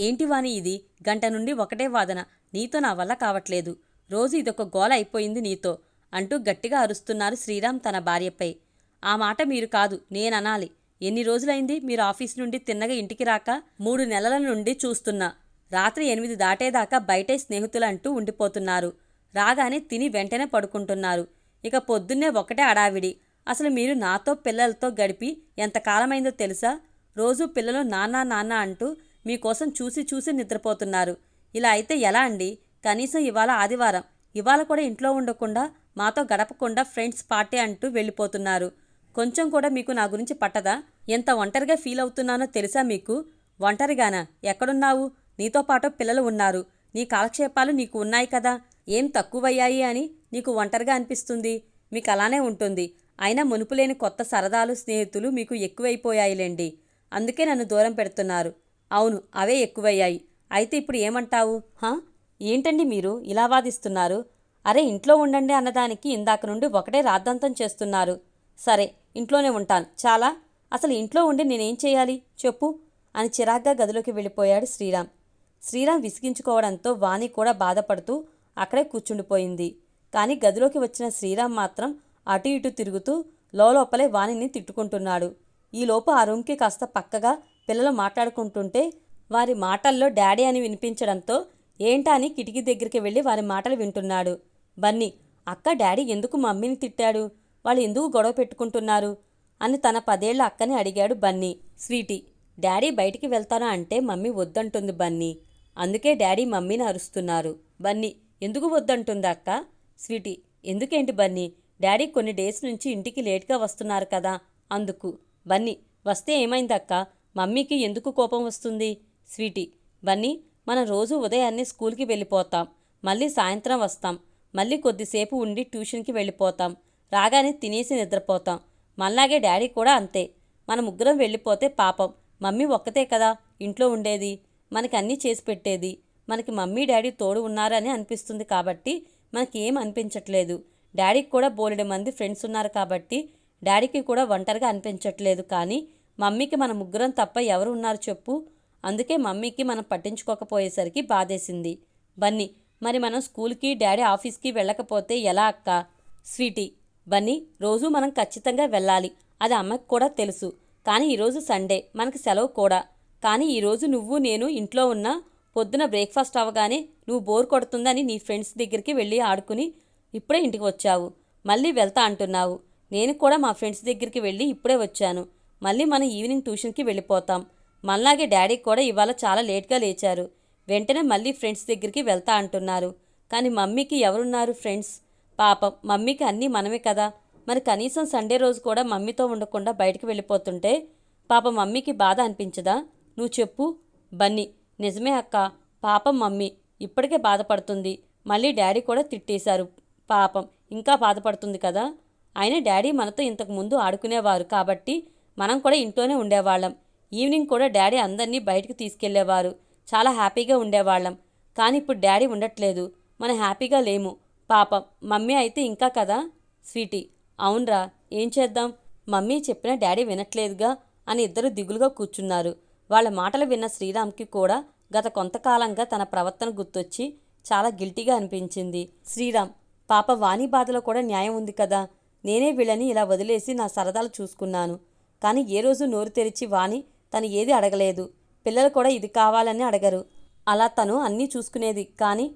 ఏంటి వాని ఇది? గంట నుండి ఒకటే వాదన. నీతో నా వల్ల కావట్లేదు. రోజు ఇదొక గోల అయిపోయింది నీతో అంటూ గట్టిగా అరుస్తున్నారు శ్రీరామ్ తన భార్యపై. ఆ మాట మీరు కాదు నేననాలి. ఎన్ని రోజులైంది మీరు ఆఫీస్ నుండి తిన్నగా ఇంటికి రాక? మూడు నెలల నుండి చూస్తున్నా. రాత్రి ఎనిమిది దాటేదాకా బయటే స్నేహితులంటూ ఉండిపోతున్నారు. రాగానే తిని వెంటనే పడుకుంటున్నారు. ఇక పొద్దున్నే ఒకటే అడావిడి అసలు మీరు నాతో పిల్లలతో గడిపి ఎంతకాలమైందో తెలుసా? రోజు పిల్లలు నాన్న నాన్న అంటూ మీకోసం చూసి చూసి నిద్రపోతున్నారు. ఇలా అయితే ఎలా అండి? కనీసం ఇవాళ ఆదివారం. ఇవాళ కూడా ఇంట్లో ఉండకుండా మాతో గడపకుండా ఫ్రెండ్స్ పార్టీ అంటూ వెళ్ళిపోతున్నారు. కొంచెం కూడా మీకు నా గురించి పట్టదా? ఎంత ఒంటరిగా ఫీల్ అవుతున్నానో తెలుసా మీకు? ఒంటరిగానా? ఎక్కడున్నావు? నీతో పాటు పిల్లలు ఉన్నారు. నీ కాలక్షేపాలు నీకు ఉన్నాయి కదా? ఏం తక్కువయ్యాయి అని నీకు ఒంటరిగా అనిపిస్తుంది? మీకు అలానే ఉంటుంది. అయినా మునుపులేని కొత్త సరదాలు స్నేహితులు మీకు ఎక్కువైపోయాయిలేండి. అందుకే నన్ను దూరం పెడుతున్నారు. అవును అవే ఎక్కువయ్యాయి. అయితే ఇప్పుడు ఏమంటావు? హా? ఏంటండి మీరు ఇలా వాదిస్తున్నారు? అరే ఇంట్లో ఉండండి అన్నదానికి ఇందాక నుండి ఒకటే రాద్ధాంతం చేస్తున్నారు. సరే ఇంట్లోనే ఉంటాను. చాలా? అసలు ఇంట్లో ఉండి నేనేం చేయాలి? చెప్పు. అని చిరాగ్గా గదిలోకి వెళ్ళిపోయాడు శ్రీరామ్. శ్రీరామ్ విసిగించుకోవడంతో వాణి కూడా బాధపడుతూ అక్కడే కూర్చుండిపోయింది. కానీ గదిలోకి వచ్చిన శ్రీరామ్ మాత్రం అటు ఇటు తిరుగుతూ లోపలే వాణిని తిట్టుకుంటున్నాడు. ఈలోపు ఆ రూమ్కి కాస్త పక్కగా పిల్లలు మాట్లాడుకుంటుంటే వారి మాటల్లో డాడీ అని వినిపించడంతో ఏంటా అని కిటికీ దగ్గరికి వెళ్ళి వారి మాటలు వింటున్నాడు. బన్నీ అక్క డాడీ ఎందుకు మమ్మీని తిట్టాడు? వాళ్ళు ఎందుకు గొడవ పెట్టుకుంటున్నారు? అని తన పదేళ్ళ అక్కని అడిగాడు బన్నీ. స్వీటీ డాడీ బయటికి వెళ్తానా అంటే మమ్మీ వద్దంటుంది బన్నీ. అందుకే డాడీ మమ్మీని అరుస్తున్నారు. బన్నీ ఎందుకు వద్దంటుంది అక్క? స్వీటీ ఎందుకేంటి బన్నీ? డాడీ కొన్ని డేస్ నుంచి ఇంటికి లేట్గా వస్తున్నారు కదా అందుకు. బన్నీ వస్తే ఏమైందక్క మమ్మీకి ఎందుకు కోపం వస్తుంది? స్వీటీ బన్నీ మనం రోజు ఉదయాన్నే స్కూల్కి వెళ్ళిపోతాం. మళ్ళీ సాయంత్రం వస్తాం. మళ్ళీ కొద్దిసేపు ఉండి ట్యూషన్కి వెళ్ళిపోతాం. రాగానే తినేసి నిద్రపోతాం. మళ్ళాగే డాడీ కూడా అంతే. మన ముగ్గురం వెళ్ళిపోతే పాపం. మమ్మీ ఒక్కతే కదా ఇంట్లో ఉండేది. మనకి అన్నీ చేసి పెట్టేది. మనకి మమ్మీ డాడీ తోడు ఉన్నారని అనిపిస్తుంది కాబట్టి మనకి ఏం అనిపించట్లేదు. డాడీకి కూడా బోలెడు మంది ఫ్రెండ్స్ ఉన్నారు కాబట్టి డాడీకి కూడా ఒంటరిగా అనిపించట్లేదు కానీ మమ్మీకి మన ముగ్గురం తప్ప ఎవరు ఉన్నారు చెప్పు. అందుకే మమ్మీకి మనం పట్టించుకోకపోయేసరికి బాధేసింది. బన్నీ మరి మనం స్కూల్కి డాడీ ఆఫీస్కి వెళ్ళకపోతే ఎలా అక్క? స్వీటీ బన్నీ రోజు మనం ఖచ్చితంగా వెళ్ళాలి. అది అమ్మకి కూడా తెలుసు. కానీ ఈరోజు సండే మనకి సెలవు కూడా. కానీ ఈరోజు నువ్వు నేను ఇంట్లో ఉన్నా పొద్దున బ్రేక్ఫాస్ట్ అవ్వగానే నువ్వు బోర్ కొడుతుందని నీ ఫ్రెండ్స్ దగ్గరికి వెళ్ళి ఆడుకుని ఇప్పుడే ఇంటికి వచ్చావు. మళ్ళీ వెళ్తా అంటున్నావు. నేను కూడా మా ఫ్రెండ్స్ దగ్గరికి వెళ్ళి ఇప్పుడే వచ్చాను. మళ్ళీ మనం ఈవినింగ్ ట్యూషన్కి వెళ్ళిపోతాం. మనలాగే డాడీ కూడా ఇవాళ చాలా లేట్గా లేచారు. వెంటనే మళ్ళీ ఫ్రెండ్స్ దగ్గరికి వెళ్తా అంటున్నారు. కానీ మమ్మీకి ఎవరున్నారు ఫ్రెండ్స్? పాపం మమ్మీకి అన్నీ మనమే కదా. మరి కనీసం సండే రోజు కూడా మమ్మీతో ఉండకుండా బయటికి వెళ్ళిపోతుంటే పాప మమ్మీకి బాధ అనిపించదా? నువ్వు చెప్పు. బన్నీ నిజమే అక్క. పాపం మమ్మీ. ఇప్పటికే బాధపడుతుంది. మళ్ళీ డాడీ కూడా తిట్టేశారు. పాపం ఇంకా బాధపడుతుంది కదా? అయినా డాడీ మనతో ఇంతకు ముందు ఆడుకునేవారు కాబట్టి మనం కూడా ఇంట్లోనే ఉండేవాళ్ళం. ఈవినింగ్ కూడా డాడీ అందరినీ బయటికి తీసుకెళ్ళేవారు చాలా హ్యాపీగా ఉండేవాళ్ళం. కానీ ఇప్పుడు డాడీ ఉండట్లేదు. మనం హ్యాపీగా లేము. పాపం. మమ్మీ అయితే ఇంకా కదా? స్వీటీ. అవునరా. ఏం చేద్దాం? మమ్మీ చెప్పినా డాడీ వినట్లేదుగా అని ఇద్దరు దిగులుగా కూర్చున్నారు. వాళ్ళ మాటలు విన్న శ్రీరామ్కి కూడా గత కొంతకాలంగా తన ప్రవర్తన గుర్తొచ్చి చాలా గిల్టీగా అనిపించింది. శ్రీరామ్ పాప వాణి బాధలో కూడా న్యాయం ఉంది కదా? నేనే వీళ్ళని ఇలా వదిలేసి నా సరదాలు చూసుకున్నాను. కానీ ఏ రోజు నోరు తెరిచి వాణి తను ఏది అడగలేదు. పిల్లలు కూడా ఇది కావాలని అడగరు. అలా తను అన్నీ చూసుకునేది. కానీ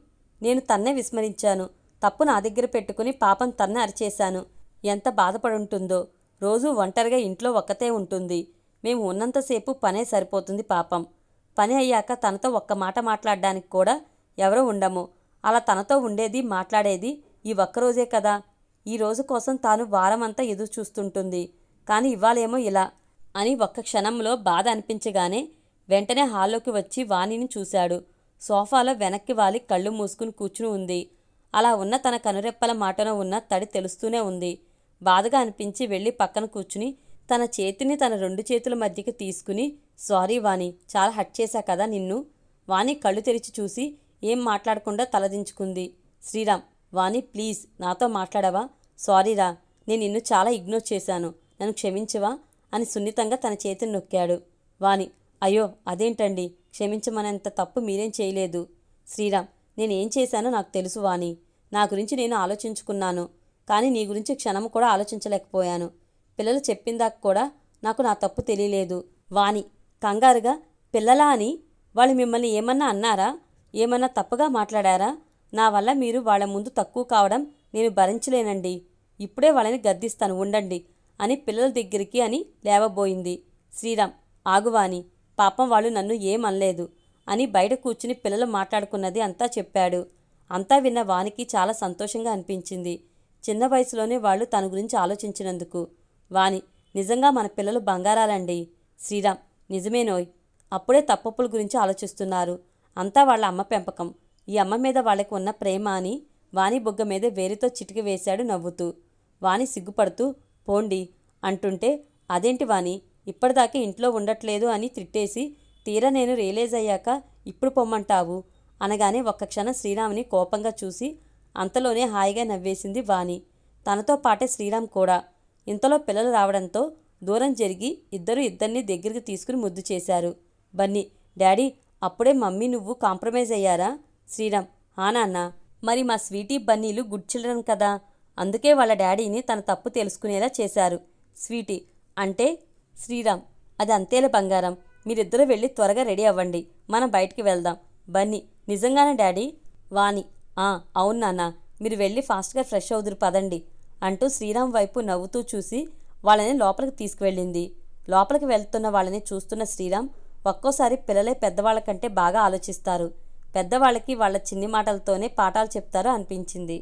నేను తన్నే విస్మరించాను. తప్పు నా దగ్గర పెట్టుకుని పాపం తన్నే అరిచేశాను. ఎంత బాధపడుంటుందో. రోజు ఒంటరిగా ఇంట్లో ఒక్కతే ఉంటుంది. మేము ఉన్నంతసేపు పనే సరిపోతుంది పాపం. పని అయ్యాక తనతో ఒక్క మాట మాట్లాడడానికి కూడా ఎవరో ఉండము. అలా తనతో ఉండేది మాట్లాడేది ఈ ఒక్కరోజే కదా. ఈ రోజు కోసం తాను వారమంతా ఎదురు చూస్తుంటుంది కానీ ఇవ్వాలేమో ఇలా అని ఒక్క క్షణంలో బాధ అనిపించగానే వెంటనే హాల్లోకి వచ్చి వాణిని చూశాడు. సోఫాలో వెనక్కి వాలి కళ్ళు మూసుకుని కూర్చుని ఉంది. అలా ఉన్న తన కనురెప్పల మాటన ఉన్న తడి తెలుస్తూనే ఉంది. బాధగా అనిపించి వెళ్ళి పక్కన కూర్చుని తన చేతిని తన రెండు చేతుల మధ్యకి తీసుకుని సారీ వాణి చాలా హట్ చేశా కదా నిన్ను. వాణి కళ్ళు తెరిచి చూసి ఏం మాట్లాడకుండా తలదించుకుంది శ్రీరామ్ వాణి ప్లీజ్ నాతో మాట్లాడవా? సారీరా నేను నిన్ను చాలా ఇగ్నోర్ చేశాను. నన్ను క్షమించవా? అని సున్నితంగా తన చేతిని నొక్కాడు. వాణి అయ్యో అదేంటండి? క్షమించమనంత తప్పు మీరేం చేయలేదు. శ్రీరామ్ నేనేం చేశానో నాకు తెలుసు వాణి. నా గురించి నేను ఆలోచించుకున్నాను. కానీ నీ గురించి క్షణం కూడా ఆలోచించలేకపోయాను. పిల్లలు చెప్పిందాక కూడా నాకు నా తప్పు తెలియలేదు. వాణి కంగారుగా పిల్లలా అని? వాళ్ళు మిమ్మల్ని ఏమన్నా అన్నారా? ఏమన్నా తప్పుగా మాట్లాడారా? నా వల్ల మీరు వాళ్ళ ముందు తక్కువ కావడం నేను భరించలేనండి. ఇప్పుడే వాళ్ళని గద్దిస్తాను. ఉండండి. అని పిల్లల దగ్గరికి అని లేవబోయింది. శ్రీరామ్ ఆగువాని పాపం వాళ్ళు నన్ను ఏమనలేదు అని బయట కూర్చుని పిల్లలు మాట్లాడుకున్నది అంతా చెప్పాడు. అంతా విన్న వానికి చాలా సంతోషంగా అనిపించింది. చిన్న వయసులోనే వాళ్ళు తన గురించి ఆలోచించినందుకు. వాని నిజంగా మన పిల్లలు బంగారాలండి. శ్రీరామ్ నిజమేనోయ్ అప్పుడే తప్పప్పుల గురించి ఆలోచిస్తున్నారు. అంతా వాళ్ళ అమ్మ పెంపకం. ఈ అమ్మ మీద వాళ్ళకి ఉన్న ప్రేమ అని వాణి బుగ్గ మీద వేరితో చిటికి వేశాడు నవ్వుతూ. వాణి సిగ్గుపడుతూ పోండి అంటుంటే అదేంటి వాణి ఇప్పటిదాకా ఇంట్లో ఉండట్లేదు అని తిట్టేసి తీరా నేను రియలైజ్ అయ్యాక ఇప్పుడు పొమ్మంటావు? అనగానే ఒక్క క్షణం శ్రీరామ్ని కోపంగా చూసి అంతలోనే హాయిగా నవ్వేసింది వాణి. తనతో పాటే శ్రీరామ్ కూడా. ఇంతలో పిల్లలు రావడంతో దూరం జరిగి ఇద్దరు ఇద్దరిని దగ్గరికి తీసుకుని ముద్దు చేశారు. బన్నీ డాడీ అప్పుడే మమ్మీ నువ్వు కాంప్రమైజ్ అయ్యారా? శ్రీరామ్ హా నాన్న మరి మా స్వీటీ బన్నీలు గుడ్ చిల్డ్రన్ కదా. అందుకే వాళ్ళ డాడీని తన తప్పు తెలుసుకునేలా చేశారు. స్వీటీ అంటే శ్రీరామ్ అది అంతేలే బంగారం. మీరిద్దరూ వెళ్ళి త్వరగా రెడీ అవ్వండి. మనం బయటికి వెళ్దాం. బన్నీ నిజంగానే డాడీ? వాణి ఆ అవును నాన్న. మీరు వెళ్ళి ఫాస్ట్గా ఫ్రెష్ అవుదురు పదండి అంటూ శ్రీరామ్ వైపు నవ్వుతూ చూసి వాళ్ళని లోపలికి తీసుకువెళ్ళింది. లోపలికి వెళ్తున్న వాళ్ళని చూస్తున్న శ్రీరామ్ ఒక్కోసారి పిల్లలే పెద్దవాళ్ళ కంటే బాగా ఆలోచిస్తారు. పెద్దవాళ్ళకి వాళ్ళ చిన్ని మాటలతోనే పాఠాలు చెప్తారు అనిపించింది.